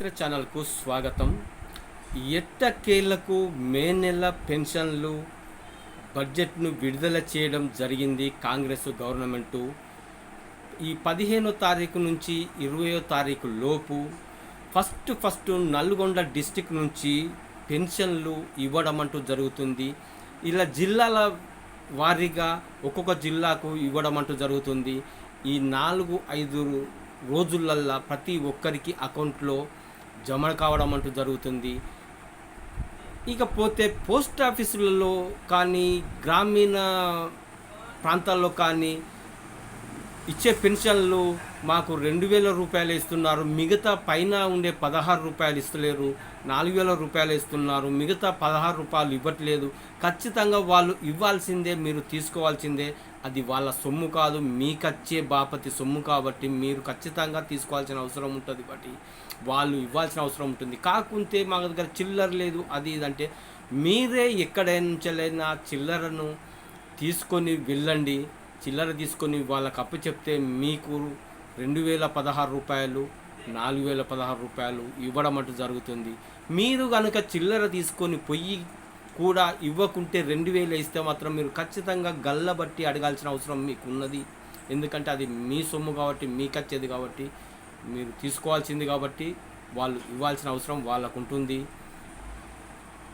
చరిత్ర ఛానల్కు స్వాగతం. ఎట్టకేళ్ళకు మే నెల పెన్షన్లు బడ్జెట్ను విడుదల చేయడం జరిగింది కాంగ్రెస్ గవర్నమెంటు. ఈ పదిహేనో తారీఖు నుంచి ఇరవయో తారీఖు లోపు ఫస్ట్ ఫస్ట్ నల్గొండ డిస్టిక్ నుంచి పెన్షన్లు ఇవ్వడం అంటూ జరుగుతుంది. ఇలా జిల్లాల వారీగా ఒక్కొక్క జిల్లాకు ఇవ్వడం అంటూ జరుగుతుంది. ఈ నాలుగు ఐదు రోజులల్లా ప్రతి ఒక్కరికి అకౌంట్లో జమ కావడం అంటూ జరుగుతుంది. ఇకపోతే పోస్ట్ ఆఫీసులలో కానీ గ్రామీణ ప్రాంతాల్లో కానీ ఇచ్చే పెన్షన్లు మాకు రెండు వేల రూపాయలు ఇస్తున్నారు. మిగతా పైన ఉండే పదహారు రూపాయలు ఇస్తలేరు. నాలుగు వేల రూపాయలు ఇస్తున్నారు. మిగతా పదహారు రూపాయలు ఇవ్వట్లేదు. ఖచ్చితంగా వాళ్ళు ఇవ్వాల్సిందే మీరు తీసుకోవాల్సిందే. అది వాళ్ళ సొమ్ము కాదు. మీకచ్చే బాపతి సొమ్ము కాబట్టి మీరు ఖచ్చితంగా తీసుకోవాల్సిన అవసరం ఉంటుంది బట్టి వాళ్ళు ఇవ్వాల్సిన అవసరం ఉంటుంది. కాకుంటే మా దగ్గర చిల్లర లేదు. అది ఇదంటే మీరే ఎక్కడైనా చిల్లరను తీసుకొని వెళ్ళండి. చిల్లర తీసుకొని వాళ్ళకి అప్పు చెప్తే మీకు రెండు వేల పదహారు రూపాయలు నాలుగు వేల పదహారు రూపాయలు ఇవ్వడం అంటూ జరుగుతుంది. మీరు కనుక చిల్లర తీసుకొని పొయ్యి కూడా ఇవ్వకుంటే రెండు వేలు ఇస్తే మాత్రం మీరు ఖచ్చితంగా గల్లబట్టి అడగాల్సిన అవసరం మీకు ఉన్నది ఎందుకంటే అది మీ సొమ్ము కాబట్టి మీకు వచ్చేది కాబట్టి మీరు తీసుకోవాల్సింది కాబట్టి వాళ్ళు ఇవ్వాల్సిన అవసరం వాళ్ళకు ఉంటుంది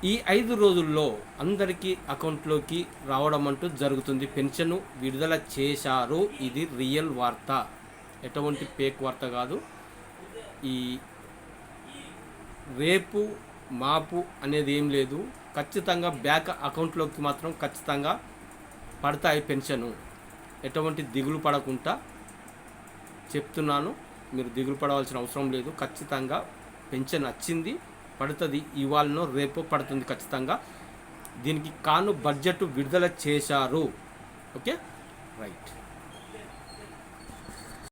ఈ ఐదు రోజుల్లో అందరికీ అకౌంట్లోకి రావడం అంటూ జరుగుతుంది. పెన్షన్ విడుదల చేశారు. ఇది రియల్ వార్త. ఎటువంటి పేక్ వార్త కాదు. ఈ రేపు మాపు అనేది ఏం లేదు. ఖచ్చితంగా బ్యాక్ అకౌంట్లోకి మాత్రం ఖచ్చితంగా పడతాయి పెన్షను. ఎటువంటి దిగులు పడకుండా చెప్తున్నాను. మీరు దిగులు పడవలసిన అవసరం లేదు. ఖచ్చితంగా పెన్షన్ వచ్చింది. పడుతుంది. ఇవాళనో రేపో పడుతుంది ఖచ్చితంగా. దీనికి కాను బడ్జెట్ విడుదల చేశారు. ఓకే? రైట్.